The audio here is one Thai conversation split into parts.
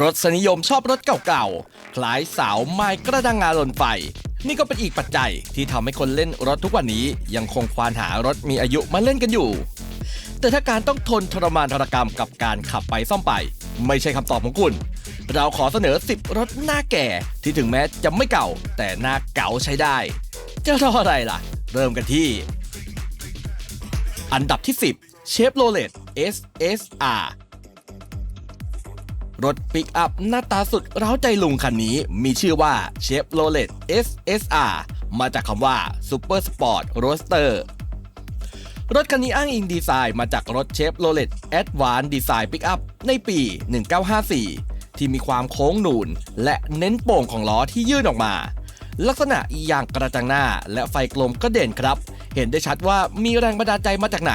รสนิยมชอบรถเก่าๆ คล้ายสาวไม้กระดังงาลนไฟ นี่ก็เป็นอีกปัจจัยที่ทำให้คนเล่นรถทุกวันนี้ยังคงควานหารถมีอายุมาเล่นกันอยู่ แต่ถ้าการต้องทนทรมานทรกรรมกับการขับไปซ่อมไป ไม่ใช่คำตอบของคุณ เราขอเสนอ 10 รถหน้าแก่ที่ถึงแม้จะไม่เก่า แต่หน้าเก่าใช้ได้ จะรออะไรล่ะ เริ่มกันที่ อันดับที่ 10 Chevrolet SSR รถปิกอัพหน้าตาสุดเร้าใจลุงคันนี้มีชื่อว่า Chevrolet SSR มาจากคำว่า Super Sport Roadster รถคันนี้อ้างอิงดีไซน์มาจากรถ Chevrolet Advanced Design Pickup ในปี 1954 ที่มีความโค้งหนูน และเน้นโป่งของล้อที่ยื่นออกมา ลักษณะอย่างกระจังหน้าและไฟกลมก็เด่นครับ เห็นได้ชัดว่ามีแรงบันดาลใจมาจากไหน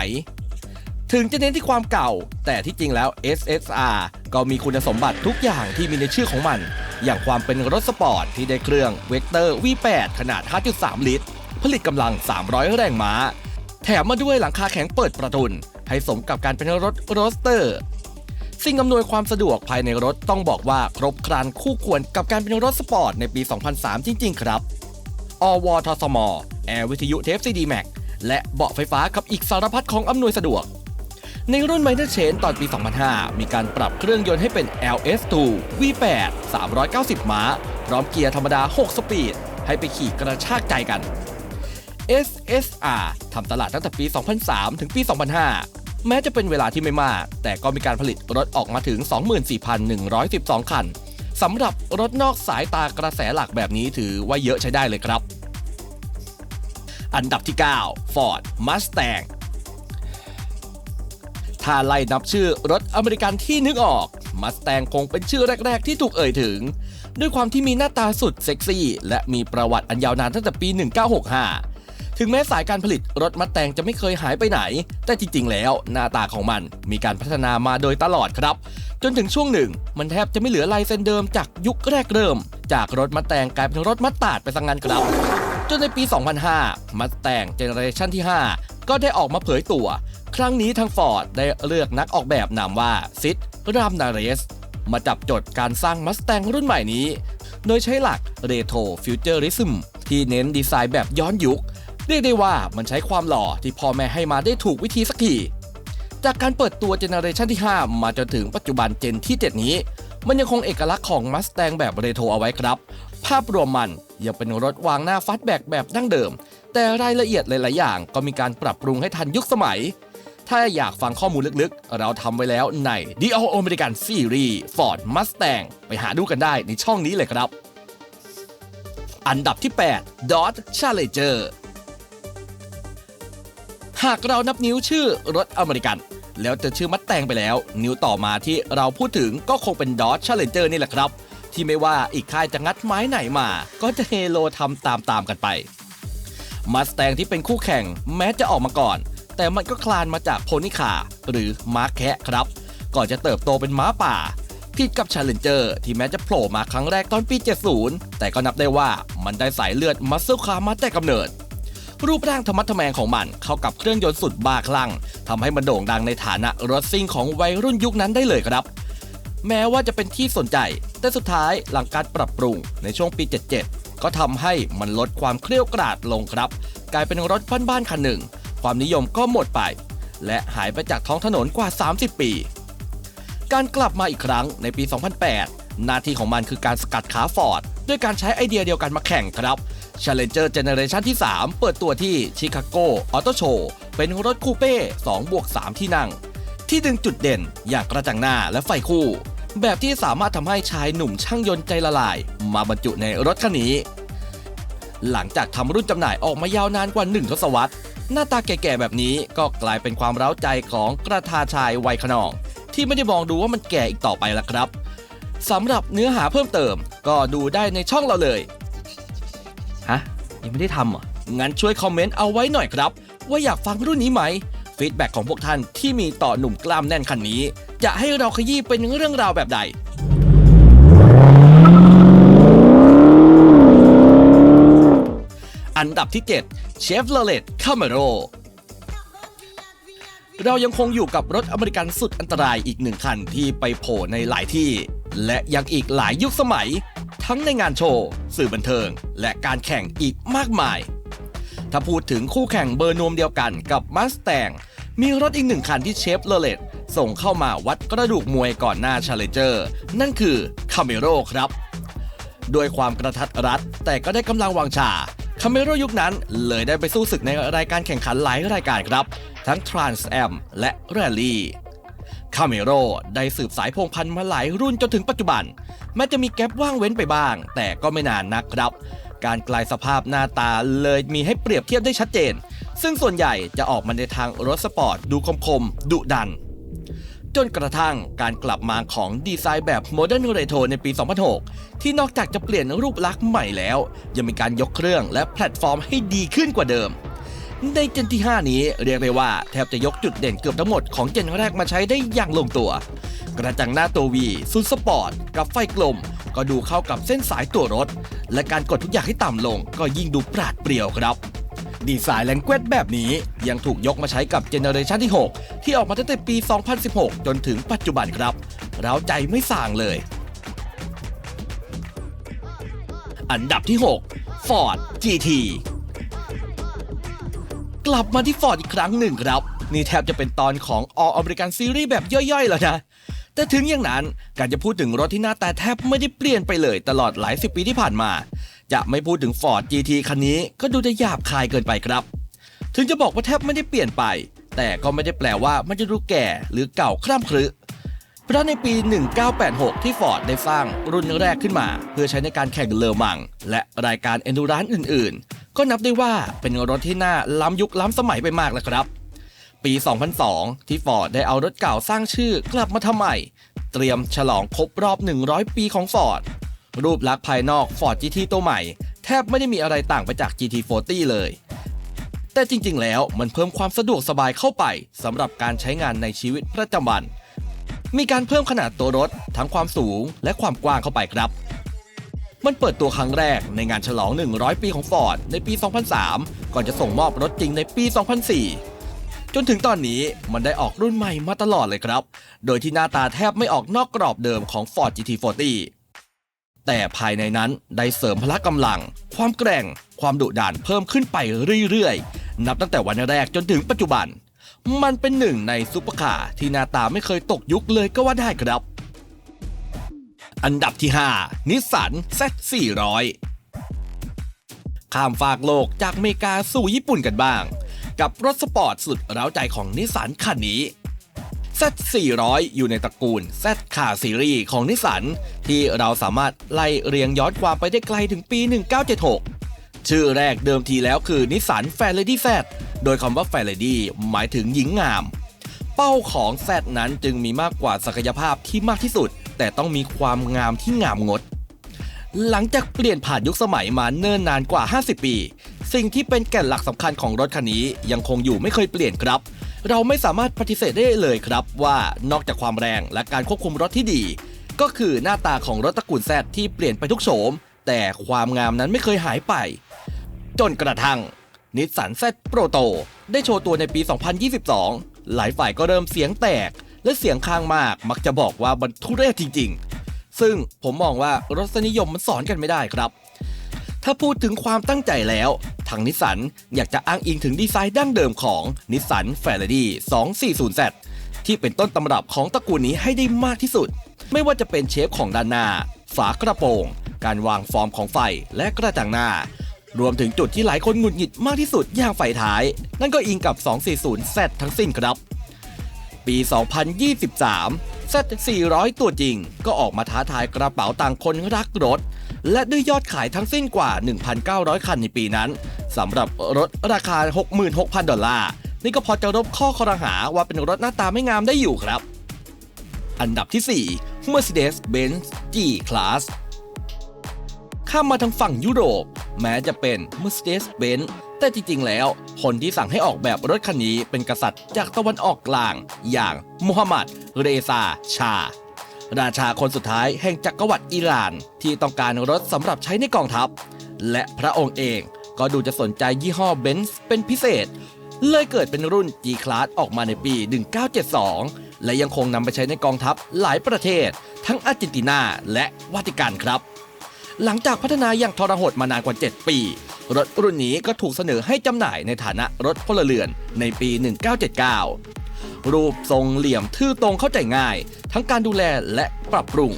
ถึงจะเน้นที่ความเก่า แต่ที่จริงแล้ว SSR ก็มีคุณสมบัติทุกอย่างที่มีในชื่อของมัน อย่างความเป็นรถสปอร์ตที่ได้เครื่องเวกเตอร์ V8 ขนาด 5.3 ลิตร ผลิตกำลัง 300 แรงม้า แถมมาด้วยหลังคาแข็งเปิดประทุน ให้สมกับการเป็นรถโรสเตอร์ สิ่งอำนวยความสะดวกภายในรถต้องบอกว่าครบครันคู่ควรกับการเป็นรถสปอร์ตในปี 2003 จริง ๆ ครับอวทสม แอร์วิทยุเทปซีดีแม็กและเบาะไฟฟ้ากับอีกสารพัดของอำนวยสะดวก ในรุ่น Minor Change ตอนปี 2005 มีการปรับเครื่องยนต์ให้เป็น LS2 V8 390 ม้า พร้อมเกียร์ธรรมดา 6 สปีด ให้ไปขี่กระชากใจกัน SSR ทำตลาดตั้งแต่ปี 2003 ถึงปี 2005 แม้จะเป็นเวลาที่ไม่มาก แต่ก็มีการผลิตรถออกมาถึง 24,112 คันสำหรับรถนอกสายตากระแสหลักแบบนี้ถือว่าเยอะใช้ได้เลยครับ อันดับที่ 9 Ford Mustang ถ้าไล่นับชื่อรถอเมริกันที่นึกออกมัสแตงคงเป็นชื่อแรก ๆ ที่ถูกเอ่ยถึง ด้วยความที่มีหน้าตาสุดเซ็กซี่ และมีประวัติอันยาวนานตั้งแต่ปี 1965 ถึงแม้สายการผลิตรถมัสแตงจะไม่เคยหายไปไหน แต่จริง ๆ แล้วหน้าตาของมันมีการพัฒนามาโดยตลอดครับ จนถึงช่วงหนึ่ง มันแทบจะไม่เหลือลายเส้นเดิมจากยุคแรกเริ่ม จากรถมัสแตงกลายเป็นรถมัสตาร์ดไปสังงานครับ จนในปี 2005มัสแตงเจเนอเรชันที่ 5 ก็ได้ออกมาเผยตัว ครั้งนี้ทางฟอร์ดได้เลือกนักออกแบบนามว่าซิดรามนาเรส มาจับจดการสร้างมัสแตงรุ่นใหม่นี้ โดยใช้หลักเรโทรฟิวเจอริซึมที่เน้นดีไซน์แบบย้อนยุค เรียกได้ว่ามันใช้ความหล่อที่พ่อแม่ให้มาได้ถูกวิธีสักทีจากการเปิดตัวเจเนอเรชันที่ 5 มาจนถึงปัจจุบันเจนที่ 7 นี้ มันยังคงเอกลักษณ์ของมัสแตงแบบเรโทรเอาไว้ครับ ภาพรวมมันยังเป็นรถวางหน้าฟัดแบกแบบดั้งเดิม แต่รายละเอียดหลาย ๆ อย่างก็มีการปรับปรุงให้ทันยุคสมัย ถ้าอยากฟังข้อมูลลึก ๆ เราทำไว้แล้วใน The All American Series Ford Mustang ไปหาดูกันได้ในช่องนี้เลยครับ อันดับที่ 8 Dodge Challenger หากเรานับนิ้วชื่อรถอเมริกัน แล้วจะชื่อมัดแตงไปแล้ว นิ้วต่อมาที่เราพูดถึงก็คงเป็น Dodge Challenger นี่แหละครับ ที่ไม่ว่าอีกค่ายจะงัดไม้ไหนมา ก็จะเฮโลทำตามๆกันไปมัสแตงที่เป็นคู่แข่งแม้จะออกมาก่อน แต่มันก็คลานมาจากโพนิคาหรือม้าแคะครับ ก่อนจะเติบโตเป็นม้าป่าผิดกับ Challenger ที่แม้จะโผล่มาครั้งแรกตอนปี 70 แต่ก็นับได้ว่ามันได้สายเลือดมัสเซลคาร์มาแต่กำเนิด รูปร่างธรรมัดทแมงของมันเข้ากับเครื่องยนต์สุดบ้าคลั่งทำให้มันโด่งดังในฐานะรถซิ่งของวัยรุ่นยุคนั้นได้เลยครับ แม้ว่าจะเป็นที่สนใจ แต่สุดท้ายหลังการปรับปรุงในช่วงปี 77 ก็ทำให้มันลดความเครียวกราดลงครับ กลายเป็นรถบ้านๆคันหนึ่ง ความนิยมก็หมดไป และหายไปจากท้องถนนกว่า 30 ปี การกลับมาอีกครั้งในปี 2008 หน้าที่ของมันคือการสกัดขาฟอร์ดด้วยการใช้ไอเดียเดียวกันมาแข่งครับ Challenger Generation ที่ 3 เปิดตัวที่ชิคาโกออโตโชว์เป็นรถคูเป้2บวก3ที่นั่ง ที่ดึงจุดเด่นอย่างกระจังหน้าและไฟคู่ แบบที่สามารถทำให้ชายหนุ่มช่างยนต์ใจละลาย มาบรรจุในรถคันนี้ หลังจากทำรุ่นจำหน่ายออกมายาวนานกว่า 1 ทศวรรษ หน้าตาแก่ๆแบบนี้ก็กลายเป็นความเร้าใจของกระทาชายวัยขนอง ที่ไม่ได้มองดูว่ามันแก่อีกต่อไปแล้วครับสำหรับเนื้อหาเพิ่มเติม ก็ดูได้ในช่องเราเลยฮะยังไม่ได้ทำเหรองั้นช่วยคอมเมนต์เอาไว้หน่อยครับ ว่าอยากฟังรุ่นนี้ไหมฟีดแบ็ของพวกท่านที่มีต่อหนุ่มกล้ามแน่นคันนี้ จะให้เราขยี้เป็นเรื่องราวแบบใดอันดับที่7 Chevrolet Camaro เรายังคงอยู่กับรถอเมริกันสุดอันตรายอีกหนึ่งคันที่ไปโผล่ในหลายที่ และยังอีกหลายยุคสมัย ทั้งในงานโชว์ สื่อบันเทิง และการแข่งอีกมากมาย ถ้าพูดถึงคู่แข่งเบอร์นวมเดียวกันกับมัสแตงมีรถอีกหนึ่งคันที่เชฟเลเลต ส่งเข้ามาวัดกระดูกมวยก่อนหน้าชาเลเจอร์ นั่นคือคาเมโรครับ ด้วยความกระทัดรัด แต่ก็ได้กำลังวังชาคาเมโรยุคนั้นเลยได้ไปสู้ศึกในรายการแข่งขันหลายรายการครับ ทั้ง Trans Am และ Rally คาเมโรได้สืบสายพงพันธุ์มาหลายรุ่นจนถึงปัจจุบัน แม้จะมีแกลบว่างเว้นไปบ้าง แต่ก็ไม่นานนักครับ การกลายสภาพหน้าตาเลยมีให้เปรียบเทียบได้ชัดเจน ซึ่งส่วนใหญ่จะออกมาในทางรถสปอร์ตดูคมๆดุดัน จนกระทั่งการกลับมาของดีไซน์แบบโมเดิร์นเรโทรในปี 2006 ที่นอกจากจะเปลี่ยนรูปลักษณ์ใหม่แล้ว ยังมีการยกเครื่องและแพลตฟอร์มให้ดีขึ้นกว่าเดิม ในเจนที่ 5 นี้เรียกได้ว่าแทบจะยกจุดเด่นเกือบทั้งหมดของเจนแรกมาใช้ได้อย่างลงตัว กระจังหน้าตัววีซุนสปอร์ต กับไฟกลม ก็ดูเข้ากับเส้นสายตัวรถ และการกดทุกอย่างให้ต่ำลงก็ยิ่งดูปราดเปรียวครับ ดีไซน์แลงเกวดแบบนี้ ยังถูกยกมาใช้กับเจเนอเรชันที่ 6 ที่ออกมาตั้งแต่ปี 2016 จนถึงปัจจุบันครับเราใจไม่ส่างเลย อันดับที่ 6 Ford GT กลับมาที่ Ford อีกครั้งหนึ่งครับ นี่แทบจะเป็นตอนของ All American Series แบบย่อยๆ แล้วนะแต่ถึงอย่างนั้นการจะพูดถึงรถที่หน้าตาแทบไม่ได้เปลี่ยนไปเลยตลอดหลายสิบปีที่ผ่านมา จะไม่พูดถึง Ford GT คันนี้ก็ดูจะหยาบคายเกินไปครับ ถึงจะบอกว่าแทบไม่ได้เปลี่ยนไป แต่ก็ไม่ได้แปลว่ามันจะดูแก่หรือเก่าคร่ำครึเพราะในปี 1986 ที่ฟอร์ดได้สร้างรุ่นแรกขึ้นมา เพื่อใช้ในการแข่งเลอมัง และรายการเอนดูรานอื่น ๆ ก็นับได้ว่าเป็นรถที่น่าล้ำยุคล้ำสมัยไปมากแล้วครับ ปี 2002 ที่ฟอร์ดได้เอารถเก่าสร้างชื่อกลับมาทำใหม่ เตรียมฉลองครบรอบ 100 ปีของฟอ รูปลักษณ์ภายนอก Ford GT ตัวใหม่ แทบไม่ได้มีอะไรต่างไปจาก GT40 เลย แต่จริงๆ แล้วมันเพิ่มความสะดวกสบายเข้าไปสำหรับการใช้งานในชีวิตประจำวัน มีการเพิ่มขนาดตัวรถ ทั้งความสูงและความกว้างเข้าไปครับ มันเปิดตัวครั้งแรกในงานฉลอง 100 ปีของ Ford ในปี 2003 ก่อนจะส่งมอบรถจริงในปี 2004จนถึงตอนนี้มันได้ออกรุ่นใหม่มาตลอดเลยครับ โดยที่หน้าตาแทบไม่ออกนอกกรอบเดิมของ Ford GT40 แต่ภายในนั้นได้เสริมพละกำลัง ความแกร่ง ความดุดันเพิ่มขึ้นไปเรื่อยๆ นับตั้งแต่วันแรกจนถึงปัจจุบัน มันเป็นหนึ่งในซุปเปอร์คาร์ที่หน้าตาไม่เคยตกยุคเลยก็ว่าได้ครับ อันดับที่ 5 นิสสัน Z400 ข้ามฝากโลกจากอเมริกาสู่ญี่ปุ่นกันบ้าง กับรถสปอร์ตสุดเร้าใจของนิสสันคันนี้ Z400 อยู่ในตระกูล Z Car Series ของนิสสันที่เราสามารถไล่เรียงย้อนความไปได้ไกลถึงปี 1976 ชื่อแรกเดิมทีแล้วคือนิสสันแฟร์เลดี้ Z โดยคำว่าแฟร์เลดี้หมายถึงหญิงงาม เป้าของ Z นั้นจึงมีมากกว่าศักยภาพที่มากที่สุด แต่ต้องมีความงามที่งามงด หลังจากเปลี่ยนผ่านยุคสมัยมาเนิ่นนานกว่า 50 ปี สิ่งที่เป็นแก่นหลักสำคัญของรถคันนี้ยังคงอยู่ไม่เคยเปลี่ยนครับ เราไม่สามารถปฏิเสธได้เลยครับว่านอกจากความแรงและการควบคุมรถที่ดี ก็คือหน้าตาของรถตระกูลแซดที่เปลี่ยนไปทุกโฉม แต่ความงามนั้นไม่เคยหายไป จนกระทั่งนิสสันแซดโปรโตได้โชว์ตัวในปี 2022 หลายฝ่ายก็เริ่มเสียงแตก และเสียงข้างมากมักจะบอกว่ามันทุเรศจริง ๆ ซึ่งผมมองว่ารสนิยมมันสอนกันไม่ได้ครับ ถ้าพูดถึงความตั้งใจแล้ว ทางนิสสันอยากจะอ้างอิงถึงดีไซน์ดั้งเดิมของนิสสันแฟร์ดี้ 240Z ที่เป็นต้นตำรับของตระกูลนี้ให้ได้มากที่สุด ไม่ว่าจะเป็นเชฟของด้านหน้า ฝากระโปรง การวางฟอร์มของไฟและกระจังหน้า รวมถึงจุดที่หลายคนหงุดหงิดมากที่สุดอย่างไฟท้าย นั่นก็อิงกับ 240Z ทั้งสิ้นครับ ปี 2023 Z 400 ตัวจริง ก็ออกมาท้าทายกระเป๋าตังคนรักรถ และด้วยยอดขายทั้งสิ้นกว่า 1,900 คันในปีนั้นสำหรับรถราคา 66,000 ดอลลาร์ นี่ก็พอจะรบข้อคอรหาว่าเป็นรถหน้าตาไม่งามได้อยู่ครับ อันดับที่ 4 Mercedes-Benz G-Class ข้ามมาทางฝั่งยุโรป แม้จะเป็น Mercedes-Benz แต่จริง ๆ แล้ว คนที่สั่งให้ออกแบบรถคันนี้เป็นกษัตริย์จากตะวันออกกลาง อย่างมูฮัมหมัด เรซา ชา ราชาคนสุดท้ายแห่งจักรวรรดิอิหร่านที่ต้องการรถสำหรับใช้ในกองทัพ และพระองค์เองก็ดูจะสนใจยี่ห้อเบนซ์เป็นพิเศษ เลยเกิดเป็นรุ่น G-Class ออกมาในปี 1972 และยังคงนำไปใช้ในกองทัพหลายประเทศ ทั้งอาร์เจนตินาและวาติกันครับ หลังจากพัฒนาอย่างทรหดมานานกว่า 7 ปี รถรุ่นนี้ก็ถูกเสนอให้จำหน่ายในฐานะรถพลเรือนในปี 1979 รูปทรงเหลี่ยมทื่อตรงเข้าใจง่าย ทั้งการดูแลและปรับปรุง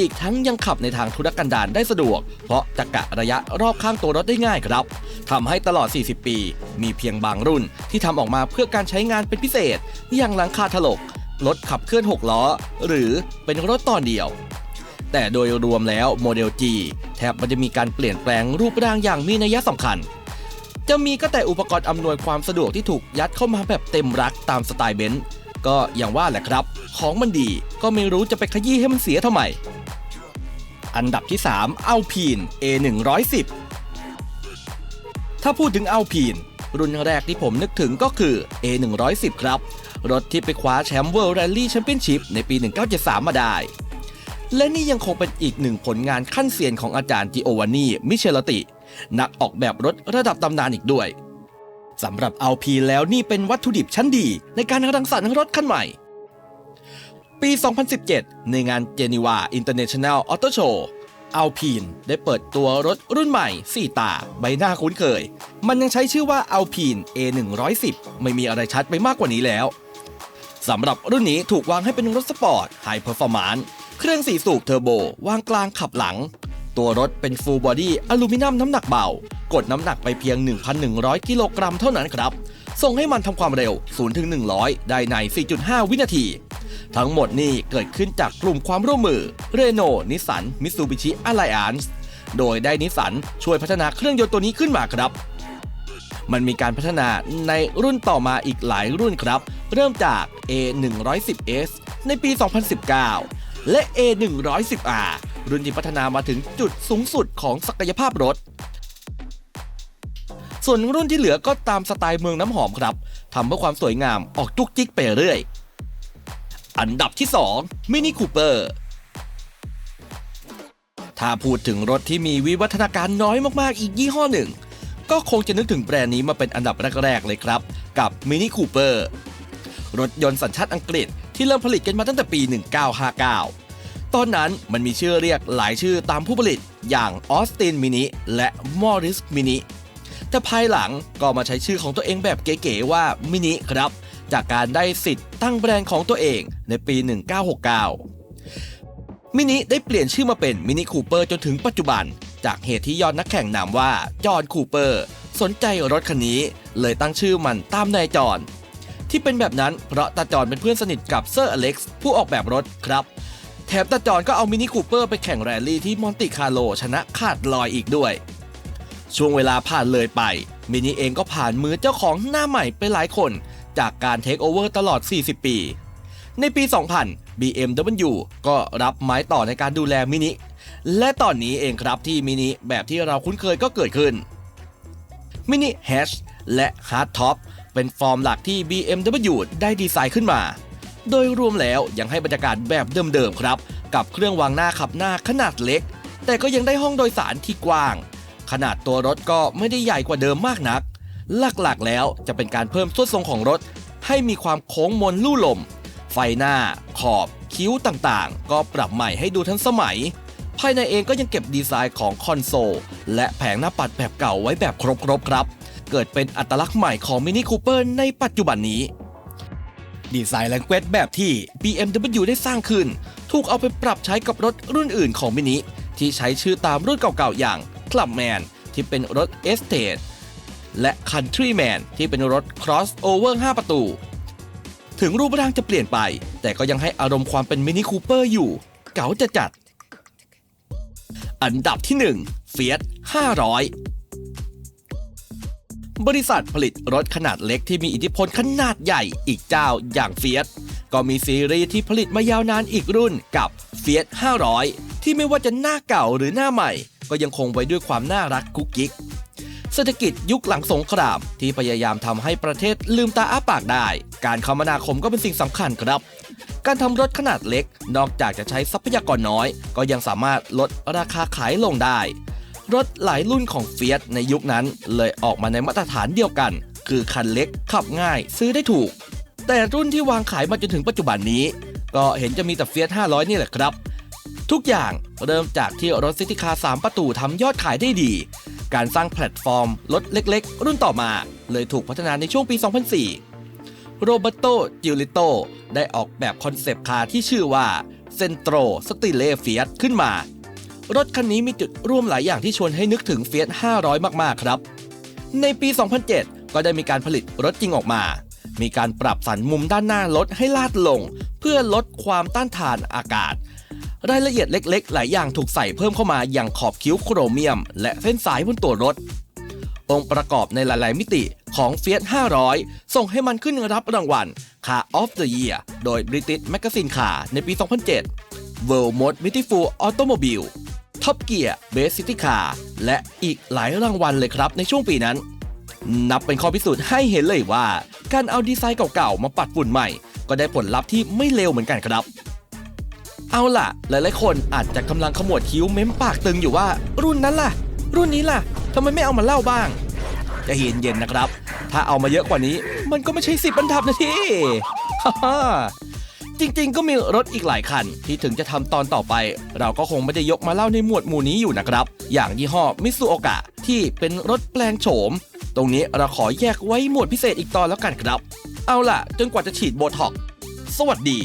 อีกทั้งยังขับในทางธุรกันดารได้สะดวก เพราะจะกะระยะรอบข้างตัวรถได้ง่ายครับทำให้ตลอด 40 ปี มีเพียงบางรุ่นที่ทำออกมาเพื่อการใช้งานเป็นพิเศษ อย่างหลังคาถลก รถขับเคลื่อน 6 ล้อ หรือเป็นรถตอนเดียวแต่โดยรวมแล้วโมเดล G แทบมันจะมีการเปลี่ยนแปลงรูปร่างอย่างมีนัยสำคัญ จะมีก็แต่อุปกรณ์อำนวยความสะดวกที่ถูกยัดเข้ามาแบบเต็มรักตามสไตล์เบนซ์ก็อย่างว่าแหละครับ ของมันดีก็ไม่รู้จะไปขยี้ให้มันเสียทำไม อันดับที่3เอาพีน A110 ถ้าพูดถึงเอาพีนรุ่นแรกที่ผมนึกถึงก็คือ A110 ครับ รถที่ไปคว้าแชมป์ World Rally Championship ในปี 1973 มาได้ และนี่ยังคงเป็นอีกหนึ่งผลงานขั้นเซียนของอาจารย์จิโอวานีมิเชลติ นักออกแบบรถระดับตำนานอีกด้วยสำหรับเอาพีแล้วนี่เป็นวัตถุดิบชั้นดีในการรังสรรค์รถคันใหม่ ปี 2017 ในงาน Geneva International Auto Show อัลพีนได้เปิดตัวรถรุ่นใหม่ 4 ตา ใบหน้าคุ้นเคย มันยังใช้ชื่อว่าอัลพีน A110 ไม่มีอะไรชัดไปมากกว่านี้แล้วสำหรับรุ่นนี้ถูกวางให้เป็นรถสปอร์ตไฮเพอร์ฟอร์มานซ์เครื่อง4สูบเทอร์โบวางกลางขับหลัง ตัวรถเป็นฟูลบอดี้อลูมิเนียมน้ำหนักเบา กดน้ำหนักไปเพียง 1,100 กิโลกรัมเท่านั้นครับ ส่งให้มันทำความเร็ว 0-100 ได้ใน 4.5 วินาที ทั้งหมดนี่เกิดขึ้นจากกลุ่มความร่วมมือเรโนนิสันมิ t ซูบิชิอะไลอ n นส์โดยได้นิสันช่วยพัฒนาเครื่องยนต์ตัวนี้ขึ้นมาครับมันมีการพัฒนาในรุ่นต่อมาอีกหลายรุ่นครับ เริ่มจาก A110S ในปี 2019 และ A110R รุ่นที่พัฒนามาถึงจุดสูงสุดของศักยภาพรถ ส่วนรุ่นที่เหลือก็ตามสไตล์เมืองน้ำหอมครับทำเพื่อความสวยงามออกจุกจิกไปเรื่อย อันดับที่2มินิคูเปอร์ถ้าพูดถึงรถที่มีวิวัฒนาการน้อยมาก ๆ อีกยี่ห้อหนึ่ง ก็คงจะนึกถึงแบรนด์นี้มาเป็นอันดับแรก ๆ เลยครับ กับมินิคูเปอร์รถยนต์สัญชาติอังกฤษที่เริ่มผลิตกันมาตั้งแต่ปี 1959 ตอนนั้นมันมีชื่อเรียกหลายชื่อตามผู้ผลิตอย่างออสตินมินิและมอริสมินิแต่ภายหลังก็มาใช้ชื่อของตัวเองแบบเก๋ๆว่ามินิครับ จากการได้สิทธิ์ตั้งแบรนด์ของตัวเองในปี 1969 มินิได้เปลี่ยนชื่อมาเป็นมินิคูเปอร์จนถึงปัจจุบัน จากเหตุที่ยอดนักแข่งนามว่าจอห์นคูเปอร์สนใจรถคันนี้เลยตั้งชื่อมันตามนายจอห์นที่เป็นแบบนั้นเพราะตาจอห์นเป็นเพื่อนสนิทกับเซอร์อเล็กซ์ผู้ออกแบบรถครับ แถมตาจอนก็เอามินิคูเปอร์ไปแข่งแรลลี่ที่มอนติคาร์โลชนะขาดลอยอีกด้วย ช่วงเวลาผ่านเลยไป มินิเองก็ผ่านมือเจ้าของหน้าใหม่ไปหลายคน จากการเทคโอเวอร์ตลอด 40 ปี ในปี 2000 BMW ก็รับไม้ต่อในการดูแลมินิ และตอนนี้เองครับที่มินิแบบที่เราคุ้นเคยก็เกิดขึ้นมินิแฮชและฮาร์ดท็อปเป็นฟอร์มหลักที่ BMW ได้ดีไซน์ขึ้นมา โดยรวมแล้วยังให้บรรยากาศแบบเดิมๆครับ กับเครื่องวางหน้าขับหน้าขนาดเล็ก แต่ก็ยังได้ห้องโดยสารที่กว้าง ขนาดตัวรถก็ไม่ได้ใหญ่กว่าเดิมมากนัก หลักๆแล้วจะเป็นการเพิ่มส่วนทรงของรถ ให้มีความโค้งมนลู่ลม ไฟหน้า ขอบ คิ้วต่างๆ ก็ปรับใหม่ให้ดูทันสมัย ภายในเองก็ยังเก็บดีไซน์ของคอนโซลและแผงหน้าปัดแบบเก่าไว้แบบครบๆครับ เกิดเป็นอัตลักษณ์ใหม่ของมินิคูเปอร์ในปัจจุบันนี้ ดีไซน์แลงเกวแบบที่ BMW ได้สร้างขึ้น ถูกเอาไปปรับใช้กับรถรุ่นอื่นของมินิ ที่ใช้ชื่อตามรุ่นเก่าๆอย่าง Clubman ที่เป็นรถ Estate และ Countryman ที่เป็นรถ Crossover 5 ประตู ถึงรูปร่างจะเปลี่ยนไป แต่ก็ยังให้อารมณ์ความเป็นมินิคูเปอร์อยู่ เก๋าจะจัด อันดับที่ 1 Fiat 500 บริษัทผลิตรถขนาดเล็กที่มีอิทธิพลขนาดใหญ่อีกเจ้าอย่างเฟีย t ก็มีซีรีส์ที่ผลิตมายาวนานอีกรุ่นกับเฟีย t 500 ที่ไม่ว่าจะหน้าเก่าหรือหน้าใหม่ ก็ยังคงไว้ด้วยความน่ารักกุ๊กกิ๊กเศรษฐกิจยุคหลังสงครามที่พยายามทำให้ประเทศลืมตาอ้าปากได้ การคมนาคมก็เป็นสิ่งสำคัญครับ การทำรถขนาดเล็ก นอกจากจะใช้ทรัพยากรน้อย ก็ยังสามารถลดราคาขายลงได้ รถหลายรุ่นของเฟีย t ในยุคนั้นเลยออกมาในมาตรฐานเดียวกัน คือคันเล็กขับง่ายซื้อได้ถูก แต่รุ่นที่วางขายมาจนถึงปัจจุบันนี้ ก็เห็นจะมีแต่เฟียส500 นี่แหละครับ ทุกอย่างเริ่มจากที่รถซิติคา3ประตูทำยอดขายได้ดี การสร้างแพลตฟอร์มรถเล็กๆ รุ่นต่อมา เลยถูกพัฒนาในช่วงปี 2004 โรเบโตจิลิโตได้ออกแบบคอนเซปต์คาร์ที่ชื่อว่าเซนโตรสติเลเฟียสขึ้นมา รถคันนี้มีจุดร่วมหลายอย่างที่ชวนให้นึกถึงเฟียส500 มาก ๆ ครับ ในปี 2007 ก็ได้มีการผลิตรถจริงออกมา มีการปรับสันมุมด้านหน้ารถให้ลาดลง เพื่อลดความต้านทานอากาศ รายละเอียดเล็ก ๆ หลายอย่างถูกใส่เพิ่มเข้ามาอย่างขอบคิ้วโครเมียม และเส้นสายบนตัวรถ องค์ประกอบในหลาย ๆ มิติของ Fiat 500 ส่งให้มันขึ้นรับรางวัล Car of the Year โดย British Magazine Car ในปี 2007 World Most Beautiful Automobile Top Gear Best City Car และอีกหลายรางวัลเลยครับในช่วงปีนั้น นับเป็นข้อพิสูจน์ให้เห็นเลยว่า การเอาดีไซน์เก่าๆ มาปัดฝุ่นใหม่ ก็ได้ผลลัพธ์ที่ไม่เลวเหมือนกันครับ เอาล่ะ หลายๆคนอาจจะกำลังขมวดคิ้วเม้มปากตึงอยู่ว่า รุ่นนั้นล่ะ รุ่นนี้ล่ะทำไมไม่เอามาเล่าบ้างจะเย็นๆนะครับ ถ้าเอามาเยอะกว่านี้ มันก็ไม่ใช่สิบอันดับนะที่ฮ่า จริง ๆ ก็มีรถอีกหลายคัน ที่ถึงจะทำตอนต่อไป เราก็คงไม่ได้ยกมาเล่าในหมวดหมู่นี้อยู่นะครับ อย่างยี่ห้อมิซูโอกะที่เป็นรถแปลงโฉม ตรงนี้เราขอแยกไว้หมวดพิเศษอีกตอนแล้วกันครับ เอาล่ะ จนกว่าจะฉีดโบท็อกสวัสดี